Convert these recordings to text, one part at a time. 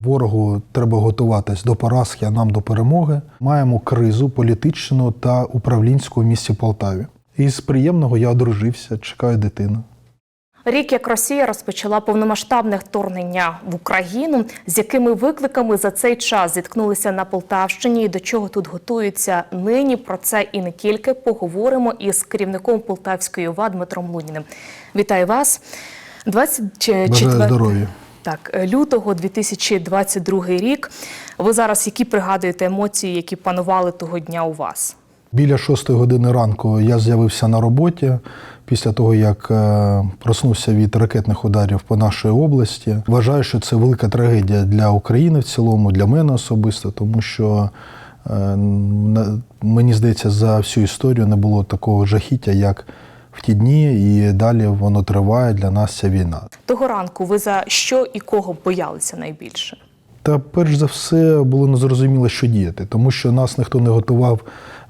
Ворогу треба готуватись до поразки, а нам до перемоги. Маємо кризу політичну та управлінську в місті Полтаві. І з приємного я одружився, чекаю дитину. Рік як Росія розпочала повномасштабне вторгнення в Україну, з якими викликами за цей час зіткнулися на Полтавщині і до чого тут готуються нині. Про це і не тільки поговоримо із керівником Полтавської ОВА Дмитром Луніним. Вітаю вас. 24... Бажаю здоров'я. Так, е, лютого 2022 рік. Ви зараз які пригадуєте емоції, які панували того дня у вас? Біля шостої години ранку я з'явився на роботі після того, як е, проснувся від ракетних ударів по нашій області. Вважаю, що це велика трагедія для України в цілому, для мене особисто, тому що е, мені здається, за всю історію не було такого жахіття, як в ті дні, і далі воно триває для нас ця війна. Того ранку ви за що і кого боялися найбільше? Та перш за все було незрозуміло, що діяти, тому що нас ніхто не готував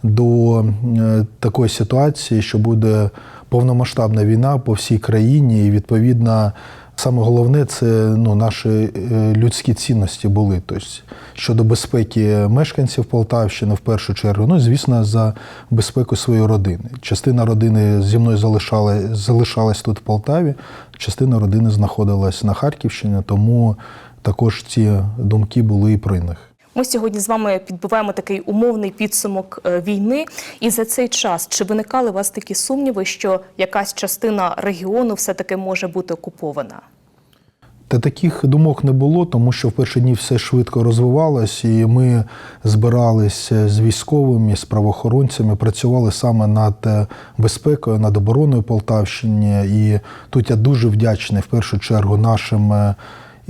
до е, такої ситуації, що буде повномасштабна війна по всій країні, і відповідно. Саме головне це ну, наші е, людські цінності були. Тобто, щодо безпеки мешканців Полтавщини в першу чергу, ну звісно, за безпеку своєї родини. Частина родини зі мною залишала, залишалась тут в Полтаві, частина родини знаходилась на Харківщині, тому також ці думки були і про них. Ми сьогодні з вами підбиваємо такий умовний підсумок е, війни. І за цей час чи виникали у вас такі сумніви, що якась частина регіону все-таки може бути окупована? Та таких думок не було, тому що в перші дні все швидко розвивалось, і ми збиралися з військовими, з правоохоронцями, працювали саме над е, безпекою, над обороною Полтавщини. І тут я дуже вдячний в першу чергу нашим.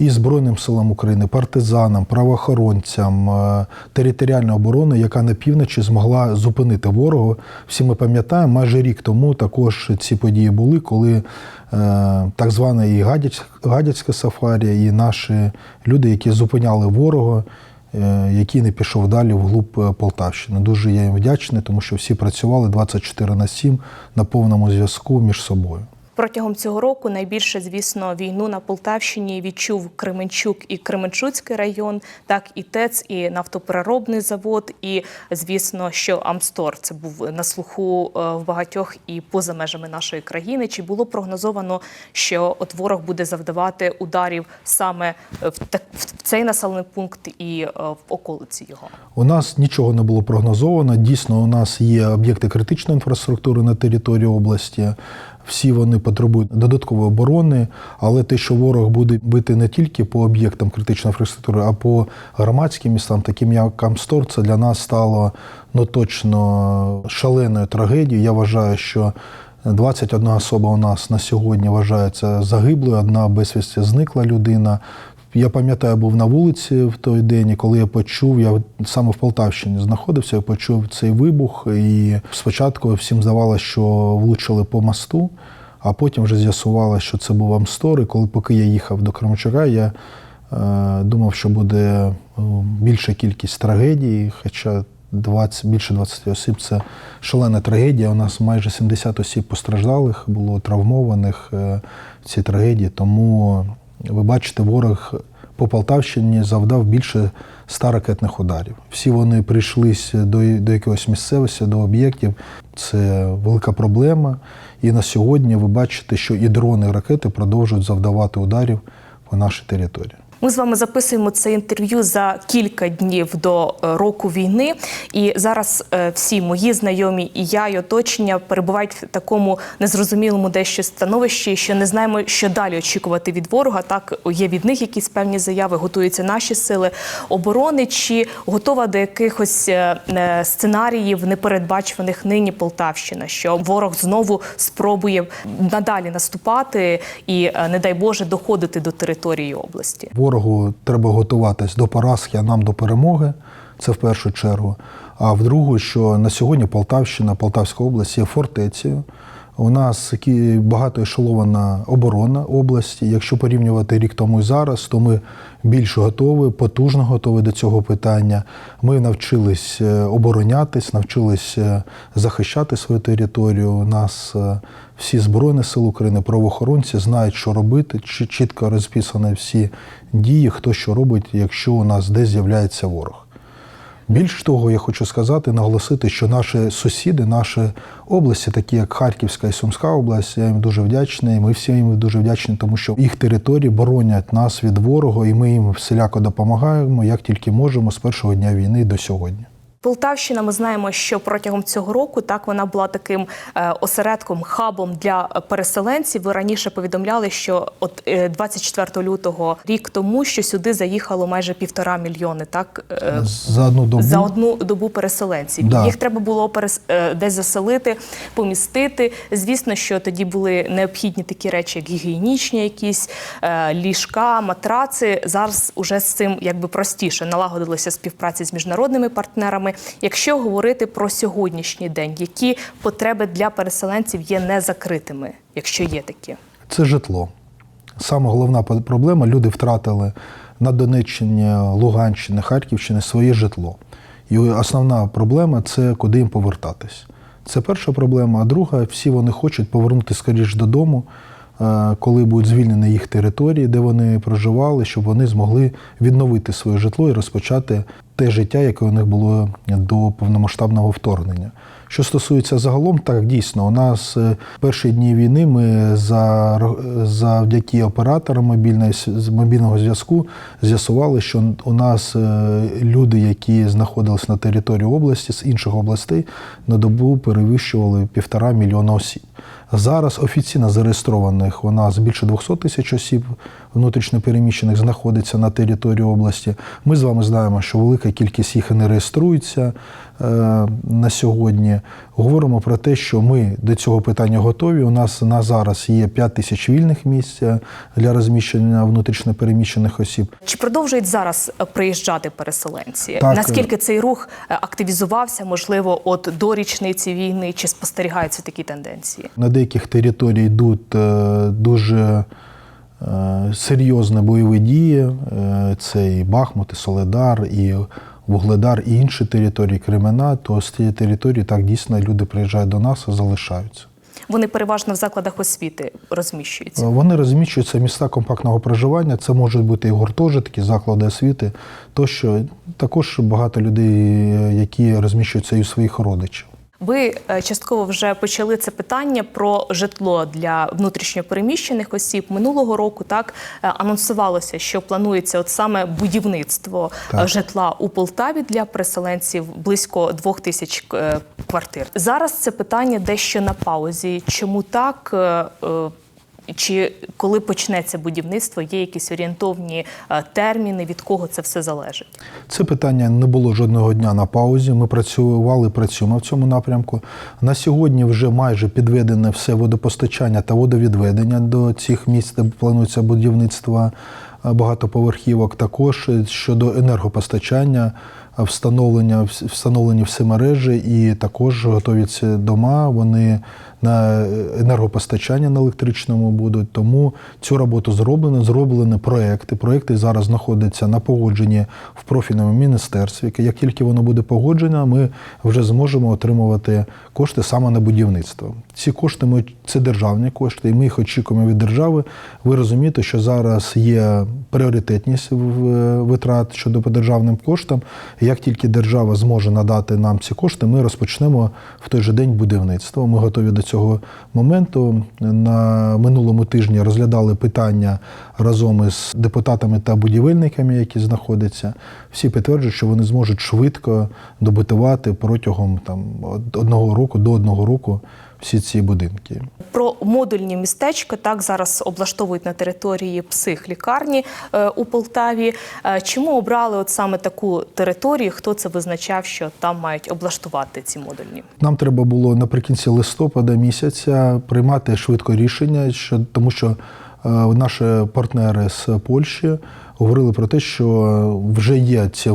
І Збройним силам України, партизанам, правоохоронцям, е, територіальної оборони, яка на півночі змогла зупинити ворога. Всі ми пам'ятаємо, майже рік тому також ці події були, коли е, так зване і Гадяч, Гадяцьке сафарі, і наші люди, які зупиняли ворога, е, який не пішов далі вглуб Полтавщини. Дуже я їм вдячний, тому що всі працювали 24 на 7 на повному зв'язку між собою. Протягом цього року найбільше, звісно, війну на Полтавщині відчув Кременчук і Кременчуцький район, так і ТЕЦ, і нафтопереробний завод, і звісно, що Амстор це був на слуху е, в багатьох і поза межами нашої країни. Чи було прогнозовано, що от ворог буде завдавати ударів саме в цей населений пункт і е, в околиці його? У нас нічого не було прогнозовано. Дійсно, у нас є об'єкти критичної інфраструктури на території області. Всі вони потребують додаткової оборони, але те, що ворог буде бити не тільки по об'єктам критичної інфраструктури, а по громадським містам, таким як Амстор, це для нас стало ну точно шаленою трагедією. Я вважаю, що 21 особа у нас на сьогодні вважається загиблою, одна безвісті зникла людина. Я пам'ятаю, був на вулиці в той день, і коли я почув, я саме в Полтавщині знаходився, я почув цей вибух, і спочатку всім здавалося, що влучили по мосту, а потім вже з'ясувалося, що це був Амстор. І коли поки я їхав до Кременчука, я е, думав, що буде е, більша кількість трагедій, хоча 20, більше 20 осіб це шалена трагедія. У нас майже 70 осіб постраждалих, було травмованих е, в цій трагедії. Тому ви бачите, ворог по Полтавщині завдав більше ста ракетних ударів. Всі вони прийшлися до, до якогось місцевості, до об'єктів. Це велика проблема. І на сьогодні ви бачите, що і дрони, і ракети продовжують завдавати ударів по нашій території. Ми з вами записуємо це інтерв'ю за кілька днів до е, року війни. І зараз е, всі мої знайомі і я, і оточення перебувають в такому незрозумілому дещо становищі, що не знаємо, що далі очікувати від ворога. Так є від них якісь певні заяви, готуються наші сили оборони. Чи готова до якихось е, сценаріїв непередбачуваних нині Полтавщина, що ворог знову спробує надалі наступати і, не дай Боже, доходити до території області? Ворогу треба готуватись до поразки, а нам до перемоги. Це в першу чергу. А в другу, що на сьогодні Полтавщина, Полтавська область є фортецею. У нас кі- багатоешелована оборона області. Якщо порівнювати рік тому і зараз, то ми більш готові, потужно готові до цього питання. Ми навчились е, оборонятись, навчились е, захищати свою територію. У нас е, всі Збройні сили України, правоохоронці знають, що робити. Чітко розписані всі дії, хто що робить, якщо у нас десь з'являється ворог. Більш того, я хочу сказати, наголосити, що наші сусіди, наші області, такі як Харківська і Сумська область, я їм дуже вдячний. Ми всі їм дуже вдячні, тому що їх території боронять нас від ворога, і ми їм всіляко допомагаємо, як тільки можемо з першого дня війни до сьогодні. Полтавщина, ми знаємо, що протягом цього року так вона була таким е, осередком, хабом для переселенців. Ви раніше повідомляли, що от е, 24 лютого, рік тому, що сюди заїхало майже півтора мільйони, так е, За одну добу за одну добу переселенців. Да. Їх треба було перес... е, десь заселити, помістити. Звісно, що тоді були необхідні такі речі, як гігієнічні, якісь е, ліжка, матраци. Зараз уже з цим якби простіше налагодилася співпраця з міжнародними партнерами. Якщо говорити про сьогоднішній день, які потреби для переселенців є незакритими, якщо є такі? це житло. Саме головна проблема люди втратили на Донеччині, Луганщині, Харківщині своє житло. І основна проблема це куди їм повертатись. Це перша проблема. А друга, всі вони хочуть повернутися скоріш додому, е, коли будуть звільнені їх території, де вони проживали, щоб вони змогли відновити своє житло і розпочати те життя, яке у них було до повномасштабного вторгнення. Що стосується загалом, так дійсно, у нас е, перші дні війни ми за, завдяки операторам мобільного зв'язку з'ясували, що у нас е, люди, які знаходились на території області з інших областей, на добу перевищували півтора мільйона осіб. Зараз офіційно зареєстрованих у нас більше 200 тисяч осіб внутрішньопереміщених знаходиться на території області. Ми з вами знаємо, що велика кількість їх і не реєструється е, на сьогодні. Говоримо про те, що ми до цього питання готові. У нас на зараз є 5 тисяч вільних місць для розміщення внутрішньопереміщених осіб. Чи продовжують зараз приїжджати переселенці? Так. Наскільки цей рух е, активізувався, можливо, от до річниці війни, чи спостерігаються такі тенденції? На деяких територіях йдуть е, дуже е, серйозні бойові дії. Це і Бахмут, і Соледар, і Вугледар, і інші території Кремена. То з цієї території так дійсно люди приїжджають до нас і залишаються. Вони переважно в закладах освіти розміщуються. Вони розміщуються в міста компактного проживання. Це можуть бути і гуртожитки, заклади освіти, тощо також багато людей, е, які розміщуються і у своїх родичів. Ви е, частково вже почали це питання про житло для внутрішньопереміщених осіб минулого року. Так е, анонсувалося, що планується от саме будівництво е, Так. житла у Полтаві для переселенців близько двох тисяч квартир. Зараз це питання дещо на паузі. Чому так? Чи коли почнеться будівництво, є якісь орієнтовні е, терміни, від кого це все залежить? Це питання не було жодного дня на паузі. Ми працювали, працюємо в цьому напрямку. На сьогодні вже майже підведене все водопостачання та водовідведення до цих місць, де планується будівництво е, багатоповерхівок. Також е, щодо енергопостачання, встановлення встановлені всі мережі, і також готові ці дома. Вони на енергопостачання на електричному будуть. Тому цю роботу зроблено. Зроблені проекти. Проекти зараз знаходяться на погодженні в профільному міністерстві. Як тільки воно буде погоджено, ми вже зможемо отримувати кошти саме на будівництво. Ці кошти ми це державні кошти, і ми їх очікуємо від держави. Ви розумієте, що зараз є пріоритетність е, витрат щодо по державним коштам. Як тільки держава зможе надати нам ці кошти, ми розпочнемо в той же день будівництво. Ми готові до цього моменту. На минулому тижні розглядали питання разом із депутатами та будівельниками, які знаходяться. Всі підтверджують, що вони зможуть швидко добутувати протягом там одного року до одного року всі ці будинки. Про модульні містечка так зараз облаштовують на території психлікарні е, у Полтаві. Е, Чому обрали от саме таку територію? Хто це визначав, що там мають облаштувати ці модульні? Нам треба було наприкінці листопада місяця приймати швидко рішення, що тому що наші партнери з Польщі говорили про те, що вже є ці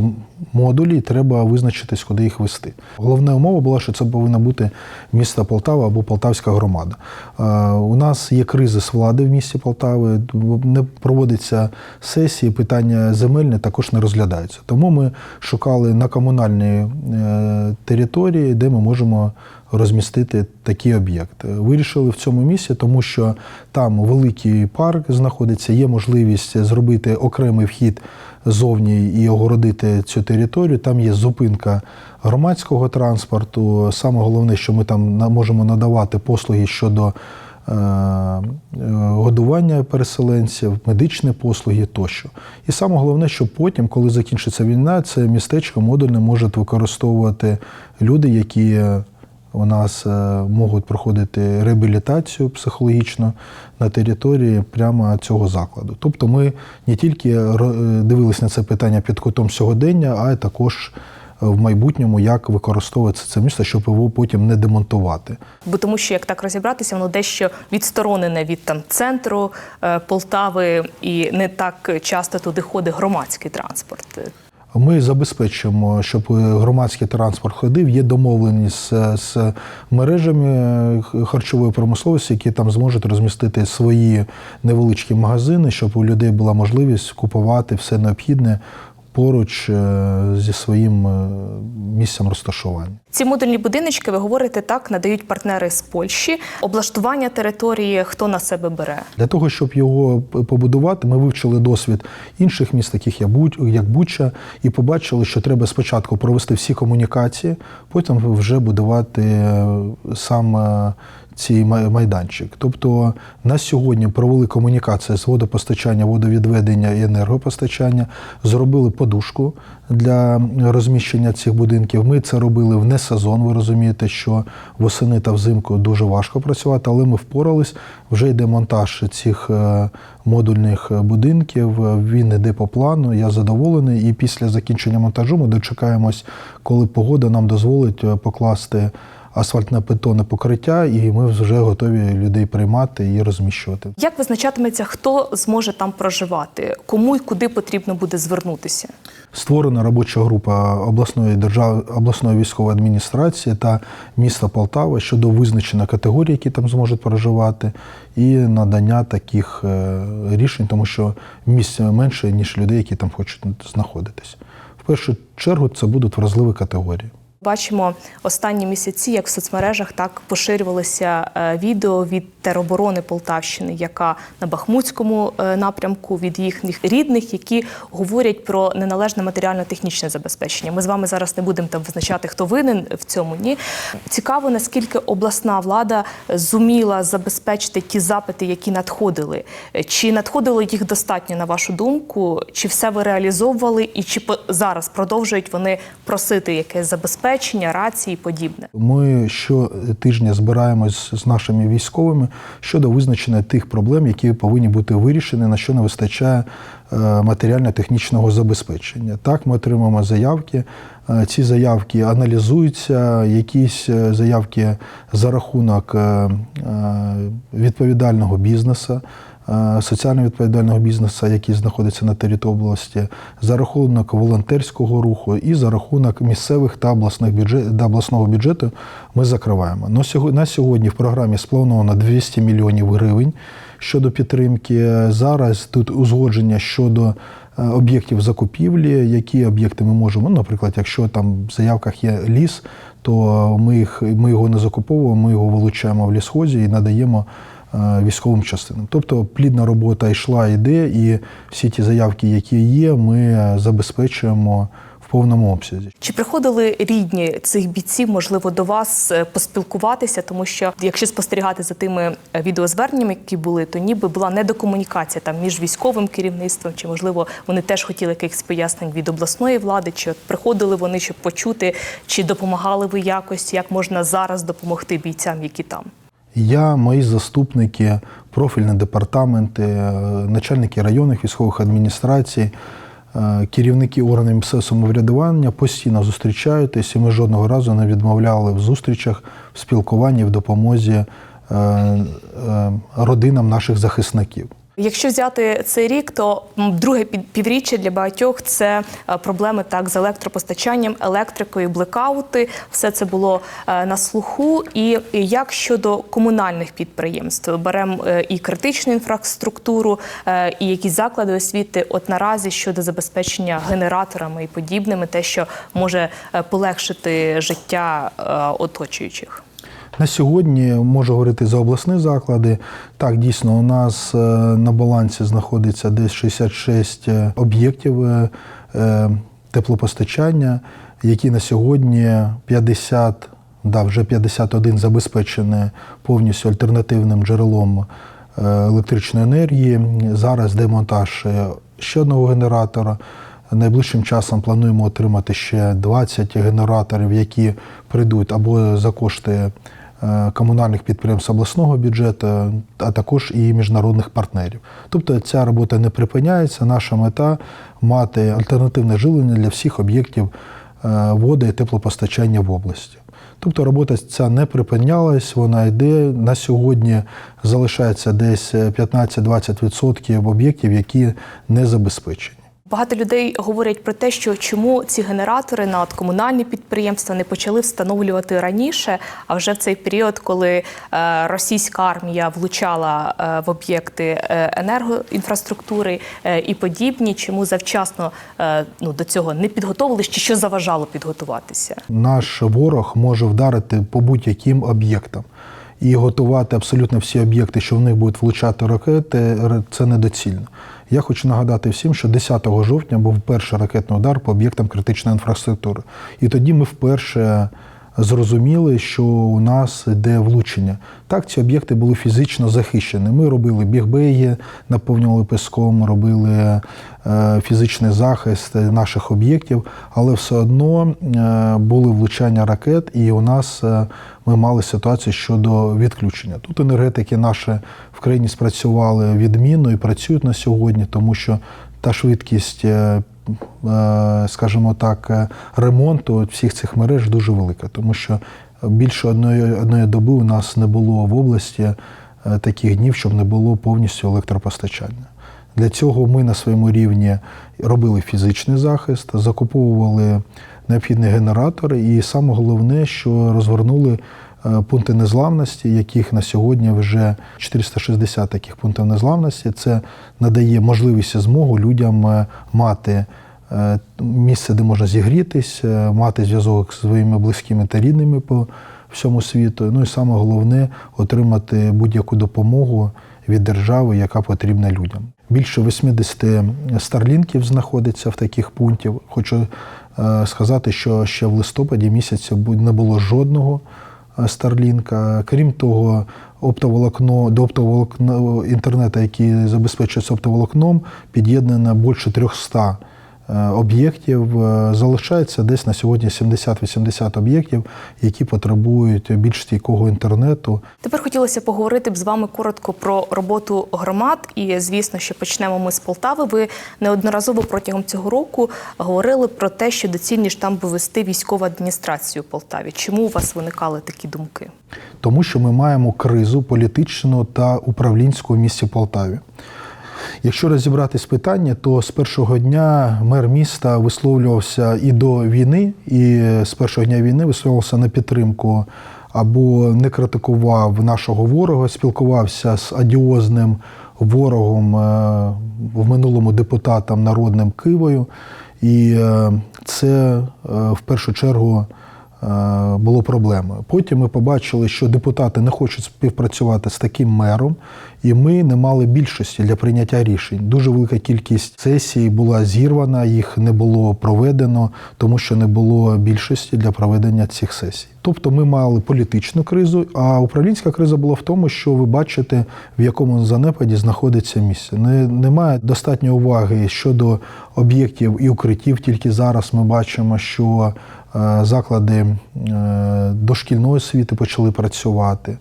модулі, і треба визначитись, куди їх вести. Головна умова була, що це повинна бути місто Полтава або Полтавська громада. Е, У нас є кризис влади в місті Полтави, не проводиться сесії, питання земельне також не розглядаються. Тому ми шукали на комунальній е, території, де ми можемо розмістити такий об'єкт. Вирішили в цьому місці, тому що там великий парк знаходиться, є можливість зробити окремий вхід зовні і огородити цю територію. Там є зупинка громадського транспорту. Саме головне, що ми там можемо надавати послуги щодо е, годування переселенців, медичні послуги тощо. І саме головне, що потім, коли закінчиться війна, це містечко модульне можуть використовувати люди, які у нас е, можуть проходити реабілітацію психологічну на території прямо цього закладу. Тобто ми не тільки е, на це питання під кутом сьогодення, а й також е, в майбутньому, як використовується це місто, щоб його потім не демонтувати. Бо тому, що як так розібратися, воно дещо відсторонене від там центру Полтави, і не так часто туди ходить громадський транспорт. Ми забезпечуємо, щоб громадський транспорт ходив. Є домовленість з, з мережами харчової промисловості, які там зможуть розмістити свої невеличкі магазини, щоб у людей була можливість купувати все необхідне поруч е, зі своїм е, місцем розташування. Ці модульні будиночки, ви говорите так, надають партнери з Польщі. Облаштування території хто на себе бере? Для того, щоб його побудувати, ми вивчили досвід інших міст, таких як Буча, і побачили, що треба спочатку провести всі комунікації, потім вже будувати е, сам е, цей майданчик. Тобто на сьогодні провели комунікацію з водопостачання, водовідведення і енергопостачання, зробили подушку для розміщення цих будинків. Ми це робили в несезон. Ви розумієте, що восени та взимку дуже важко працювати, але ми впорались. Вже йде монтаж цих е, модульних будинків. Він йде по плану. Я задоволений. І після закінчення монтажу ми дочекаємось, коли погода нам дозволить е, покласти асфальтне бетонне покриття, і ми вже готові людей приймати і розміщувати. Як визначатиметься, хто зможе там проживати? Кому і куди потрібно буде звернутися? Створена робоча група обласної держави обласної військової адміністрації та міста Полтава щодо визначення категорій, які там зможуть проживати, і надання таких е, рішень, тому що місць менше ніж людей, які там хочуть знаходитись. В першу чергу це будуть вразливі категорії. Бачимо останні місяці, як в соцмережах так поширювалося е, відео від тероборони Полтавщини, яка на Бахмутському е, напрямку від їхніх рідних, які говорять про неналежне матеріально-технічне забезпечення. Ми з вами зараз не будемо там визначати, хто винен в цьому. Ні, цікаво, наскільки обласна влада зуміла забезпечити ті запити, які надходили. Е, Чи надходило їх достатньо на вашу думку? Чи все ви реалізовували, і чи зараз продовжують вони просити якесь забезпечення, рації і подібне? Ми щотижня збираємось з нашими військовими щодо визначення тих проблем, які повинні бути вирішені, на що не вистачає е, матеріально-технічного забезпечення. Так, ми отримуємо заявки. Е, Ці заявки аналізуються, якісь е, заявки за рахунок відповідального бізнесу. Е, Соціально відповідального бізнесу, який знаходиться на території області, за рахунок волонтерського руху і за рахунок місцевих та обласних бюджет, та обласного бюджету ми закриваємо. На сьогодні в програмі сплановано 200 мільйонів гривень щодо підтримки. Зараз тут узгодження щодо е, об'єктів закупівлі, які об'єкти ми можемо. Наприклад, якщо там в заявках є ліс, то ми, їх, ми його не закуповуємо, ми його вилучаємо в лісхозі і надаємо військовим частинам. Тобто плідна робота йшла, йде, і всі ті заявки, які є, ми е, забезпечуємо в повному обсязі. Чи приходили рідні цих бійців, можливо, до вас е, поспілкуватися? Тому що якщо спостерігати за тими е, відеозверненнями, які були, то ніби була недокомунікація там між військовим керівництвом, чи можливо вони теж хотіли якихось пояснень від обласної влади, чи от приходили вони, щоб почути, чи допомагали ви якось, як можна зараз допомогти бійцям, які там? Я, мої заступники, профільні департаменти, е, начальники районних військових адміністрацій, е, керівники органів місцевого самоврядування постійно зустрічаються, і ми жодного разу не відмовляли в зустрічах, в спілкуванні, в допомозі е, родинам наших захисників. Якщо взяти цей рік, то друге під- півріччя для багатьох це е, проблеми так з електропостачанням, електрикою, блекаути. Все це було е, на слуху. І як щодо комунальних підприємств, беремо е, і критичну інфраструктуру, і якісь заклади освіти. От наразі щодо забезпечення генераторами і подібними, те, що може полегшити життя оточуючих. На сьогодні можу говорити за обласні заклади. Так, дійсно, у нас е, на балансі знаходиться десь 66 об'єктів е, е, теплопостачання, які на сьогодні 50, да, вже 51 забезпечені повністю альтернативним джерелом е, електричної енергії. Зараз демонтаж е, ще одного генератора. Найближчим часом плануємо отримати ще 20 генераторів, які прийдуть або за кошти е, комунальних підприємств обласного бюджету, а також і міжнародних партнерів. Тобто ця робота не припиняється. Наша мета мати альтернативне живлення для всіх об'єктів е, води і теплопостачання в області. Тобто робота ця не припинялась, вона йде. На сьогодні залишається десь 15-20% об'єктів, які не забезпечені. Багато людей говорять про те, що чому ці генератори на комунальні підприємства не почали встановлювати раніше, а вже в цей період, коли е, російська армія влучала е, в об'єкти е, енергоінфраструктури і подібні, чому завчасно ну, до цього не підготовились, чи що заважало підготуватися? Наш ворог може вдарити по будь-яким об'єктам. І готувати абсолютно всі об'єкти, що в них будуть влучати ракети, це недоцільно. Я хочу нагадати всім, що 10 жовтня був перший ракетний удар по об'єктам критичної інфраструктури. І тоді ми вперше зрозуміли, що у нас йде влучення. Так, ці об'єкти були фізично захищені. Ми робили бігбеї, наповнювали песком, робили е, фізичний захист наших об'єктів, але все одно е, були влучання ракет, і у нас е, ми мали ситуацію щодо відключення. Тут енергетики наші в країні спрацювали відмінно і працюють на сьогодні, тому що та швидкість. Е, скажімо так, е, ремонту всіх цих мереж дуже велика, тому що більше одної, одної доби у нас не було в області е, таких днів, щоб не було повністю електропостачання. Для цього ми на своєму рівні робили фізичний захист, закуповували необхідні генератори, і саме головне, що розгорнули е, пункти незламності, яких на сьогодні вже 460 таких пунктів незламності. Це надає можливість і змогу людям е, мати е, місце, де можна зігрітись, е, мати зв'язок з своїми близькими та рідними по всьому світу. Ну і саме головне отримати будь-яку допомогу від держави, яка потрібна людям. Більше 80 старлінків знаходиться в таких пунктів. Хочу е, сказати, що ще в листопаді місяці не було жодного е, старлінка. Крім того, оптоволокно до оптоволокно інтернету, який забезпечується оптоволокном, під'єднано більше 300 е, об'єктів. Е, Залишається десь на сьогодні 70-80 об'єктів, які потребують більш стійкого інтернету. Тепер хотілося поговорити б з вами коротко про роботу громад. І звісно, що почнемо ми з Полтави. Ви неодноразово протягом цього року говорили про те, що доцільніше там би вести військову адміністрацію в Полтаві. Чому у вас виникали такі думки? тому що ми маємо кризу політичну та управлінську в місті Полтаві. Якщо розібратись питання, то з першого дня мер міста висловлювався і до війни, і з першого дня війни висловлювався на підтримку або не критикував нашого ворога, спілкувався з адіозним ворогом е, в минулому депутатом народним Кивою. І е, це е, в першу чергу було проблемою. Потім ми побачили, що депутати не хочуть співпрацювати з таким мером, і ми не мали більшості для прийняття рішень. Дуже велика кількість сесій була зірвана, їх не було проведено, тому що не було більшості для проведення цих сесій. Тобто ми мали політичну кризу, а управлінська криза була в тому, що ви бачите, в якому занепаді знаходиться місце. Не, немає достатньої уваги щодо об'єктів і укриттів. Тільки зараз ми бачимо, що е, заклади е, дошкільної освіти почали працювати.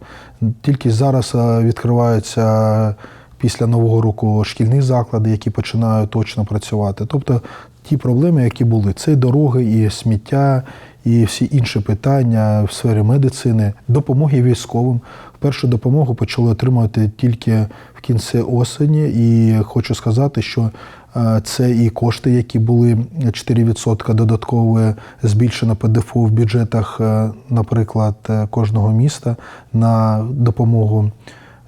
Тільки зараз е, відкриваються після нового року шкільні заклади, які починають точно працювати. Тобто ті проблеми, які були, це дороги, і сміття, і всі інші питання в сфері медицини, допомоги військовим. Першу допомогу почали отримувати тільки в кінці осені, і хочу сказати, що е, це і кошти, які були 4% додаткове збільшено ПДФО в бюджетах, е, наприклад, е, кожного міста на допомогу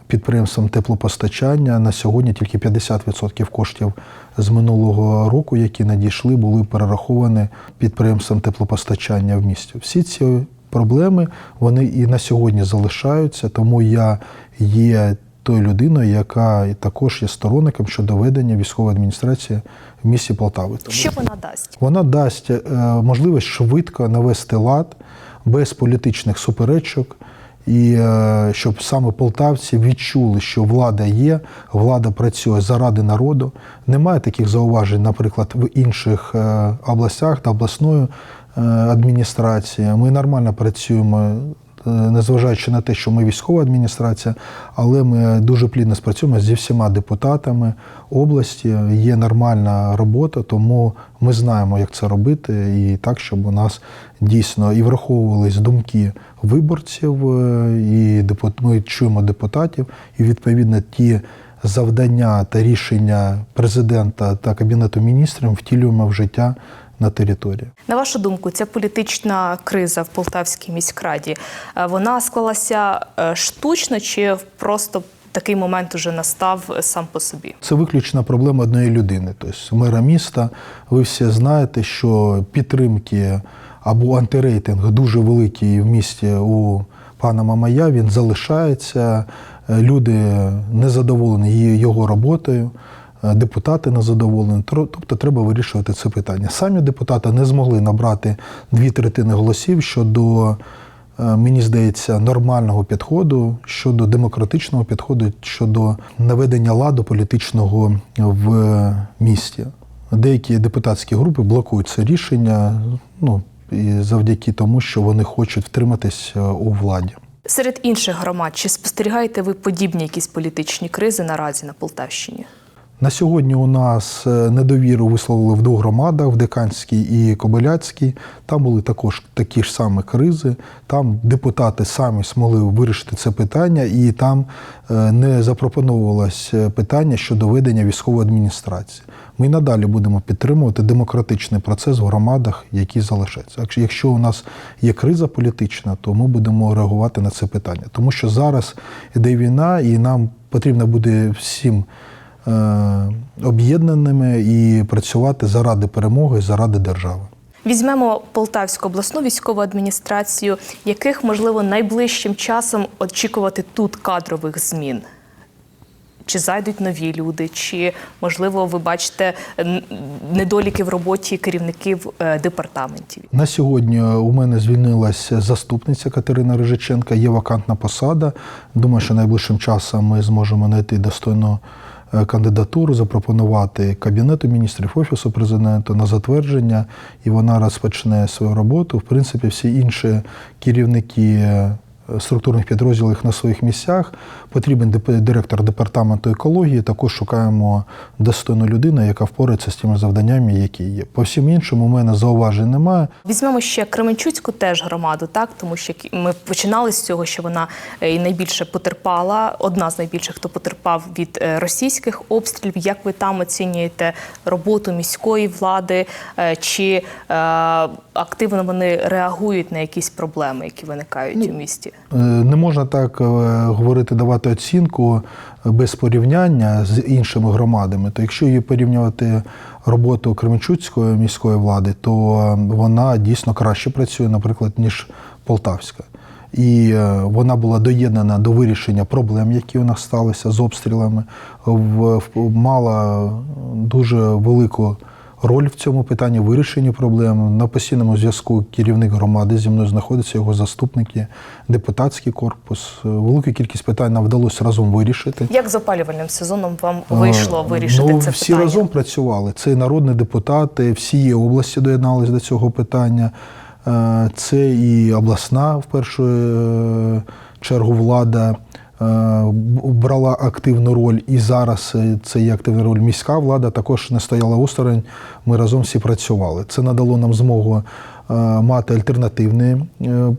підприємствам теплопостачання. На сьогодні тільки 50% коштів з минулого року, які надійшли, були перераховані підприємствам теплопостачання в місті. Всі ці проблеми вони і на сьогодні залишаються, тому я є тою людиною, яка також є сторонником щодо ведення військової адміністрації в місті Полтави. Тому Що вона дасть? вона дасть е, можливість швидко навести лад без політичних суперечок, і е, щоб саме полтавці відчули, що влада є, влада працює заради народу. Немає таких зауважень, наприклад, в інших е, областях та обласною е, адміністрацією. Ми нормально працюємо. Е, Незважаючи на те, що ми військова адміністрація, але ми дуже плідно спрацюємо зі всіма депутатами області. Є нормальна робота, тому ми знаємо, як це робити, і так, щоб у нас дійсно і враховувались думки виборців, е, і ми чуємо депутатів, і відповідно ті завдання та рішення президента та кабінету міністрів втілюємо в життя на території. На вашу думку, ця політична криза в Полтавській міськраді е, вона склалася е, штучно чи просто такий момент уже настав сам по собі? Це виключна проблема однієї людини. Тобто мера міста. Ви всі знаєте, що підтримки або антирейтинг дуже великий в місті у пана Мамая. Він залишається. Е, Люди незадоволені його роботою. Е, Депутати незадоволені, Тро- тобто треба вирішувати це питання. Самі депутати не змогли набрати дві третини голосів щодо е, мені здається, нормального підходу щодо демократичного підходу щодо наведення ладу політичного в місті. Деякі депутатські групи блокують це рішення, ну і завдяки тому, що вони хочуть втриматись е, у владі. Серед інших громад чи спостерігаєте ви подібні якісь політичні кризи наразі на Полтавщині? На сьогодні у нас е, недовіру висловили в двох громадах в Деканській і Кобиляцькій. Там були також такі ж самі кризи. Там депутати самі змогли вирішити це питання, і там е, не запропоновувалось е, питання щодо ведення військової адміністрації. Ми надалі будемо підтримувати демократичний процес в громадах, які залишаться. Якщо- у нас є криза політична, то ми будемо реагувати на це питання, тому що зараз іде війна, і нам потрібно буде всім об'єднаними і працювати заради перемоги, заради держави. Візьмемо Полтавську обласну військову адміністрацію, яких можливо найближчим часом очікувати тут кадрових змін. Чи зайдуть нові люди, чи можливо ви бачите недоліки в роботі керівників е, департаментів? На сьогодні у мене звільнилася заступниця Катерина Рижиченка, є вакантна посада. Думаю, що найближчим часом ми зможемо знайти достойну е, кандидатуру, запропонувати Кабінету міністрів, Офісу президента на затвердження, і вона розпочне свою роботу. В принципі, всі інші керівники. Структурних підрозділів на своїх місцях потрібен директор департаменту екології. Також шукаємо достойну людину, яка впорається з тими завданнями, які є. По всім іншим у мене зауважень немає. Візьмемо ще Кременчуцьку теж громаду, так тому що ми починали з цього, що вона е, і найбільше потерпала. Одна з найбільших, хто потерпав від е, російських обстрілів. Як ви там оцінюєте роботу міської влади? Е, Чи активно вони реагують на якісь проблеми, які виникають у місті? Е, Не можна так е, говорити, давати оцінку без порівняння з іншими громадами. То якщо її порівнювати роботу Кременчуцької міської влади, то е, вона дійсно краще працює, наприклад, ніж Полтавська. І е, вона була доєднана до вирішення проблем, які у нас сталися з обстрілами, мала дуже велику роль в цьому питанні вирішенні проблем. На постійному зв'язку керівник громади зі мною знаходиться, його заступники, депутатський корпус. Велику кількість питань нам вдалося разом вирішити. Як з опалювальним сезоном вам вийшло Е, вирішити ну, це всі питання? разом працювали. Це і народні депутати, всі області доєдналися до цього питання. Е, Це і обласна в першу е, чергу влада. Б- брала активну роль, і зараз е, це є активна роль міська влада, також не стояла осторонь. Ми разом всі працювали. Це надало нам змогу е, мати альтернативні е,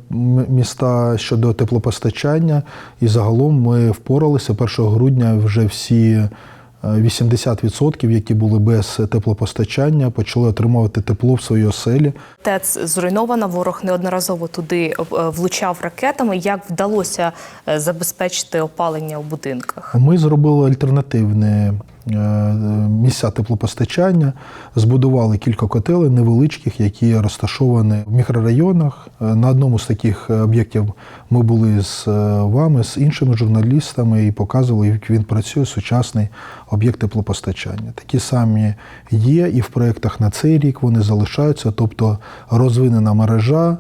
міста щодо теплопостачання. І загалом ми впоралися 1 грудня вже всі. Е, 80%, які були без теплопостачання, почали отримувати тепло в своїй оселі. ТЕЦ зруйнована. Ворог неодноразово туди е, влучав ракетами. Як вдалося е, забезпечити опалення у будинках? Ми зробили альтернативні е, місця теплопостачання, збудували кілька котелей невеличких, які розташовані в мікрорайонах. Е, На одному з таких об'єктів ми були з е, вами, з іншими журналістами, і показували, як він працює, сучасний об'єкт теплопостачання. Такі самі є і в проєктах на цей рік вони залишаються, тобто розвинена мережа.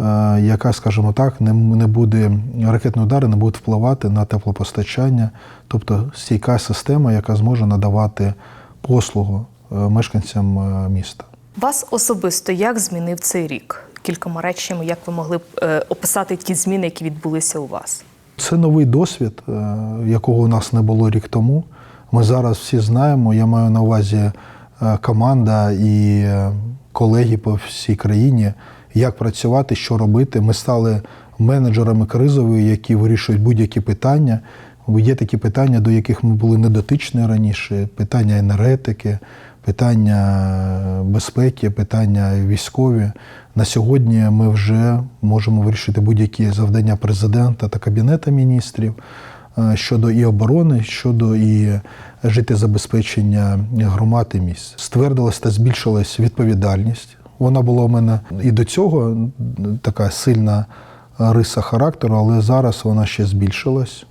Е, Яка, скажімо так, не, не буде ракетні удари не будуть впливати на теплопостачання, тобто стійка система, яка зможе надавати послугу е, мешканцям е, міста. Вас особисто як змінив цей рік? Кількома речами, як ви могли б описати ті зміни, які відбулися у вас? Це новий досвід, якого у нас не було рік тому. Ми зараз всі знаємо. Я маю на увазі команда і колеги по всій країні, як працювати, що робити. Ми стали менеджерами кризові, які вирішують будь-які питання. Є такі питання, до яких ми були недотичні раніше: питання енергетики, питання безпеки, питання військові. На сьогодні ми вже можемо вирішити будь-які завдання президента та кабінету міністрів е, щодо і оборони, щодо і життєзабезпечення громад і місць. Ствердилась та збільшилась відповідальність. Вона була у мене і до цього така сильна риса характеру, але зараз вона ще збільшилась.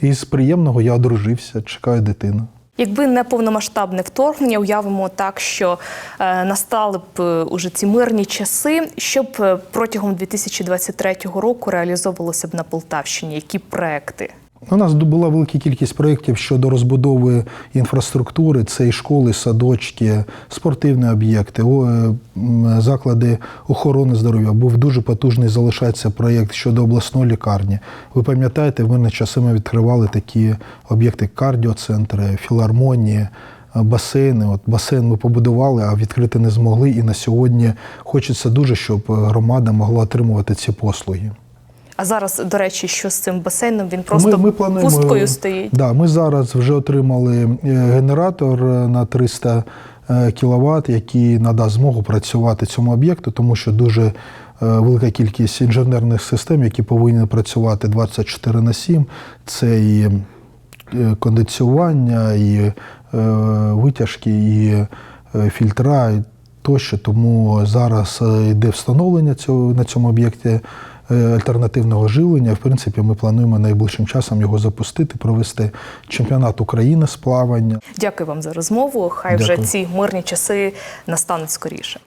І з приємного я одружився, чекаю дитину. Якби не повномасштабне вторгнення, уявимо так, що е, настали б е, уже ці мирні часи, що б е, протягом 2023 року реалізовувалося б на Полтавщині? Які проекти? У нас була велика кількість проєктів щодо розбудови інфраструктури. Це і школи, садочки, спортивні об'єкти, е, заклади охорони здоров'я. Був дуже потужний залишається проєкт щодо обласної лікарні. Ви пам'ятаєте, в мирні часи ми відкривали такі об'єкти, кардіоцентри, філармонії. е, Басейни, от басейн ми побудували, а відкрити не змогли. І на сьогодні хочеться дуже, щоб громада могла отримувати ці послуги. А зараз, до речі, що з цим басейном? Він просто плануємо- пусткою стоїть. Да, ми зараз вже отримали е, генератор е, на 300 кВт, який надасть змогу працювати цьому об'єкту, тому що дуже е, велика кількість інженерних систем, які повинні працювати 24 на 7. Це і е, кондиціювання, і е, витяжки, і е, фільтра, і тощо. Тому зараз е, йде встановлення цього на цьому об'єкті е, альтернативного живлення. В принципі, ми плануємо найближчим часом його запустити, провести чемпіонат України з плавання. Дякую вам за розмову. Хай вже ці мирні часи настануть скоріше.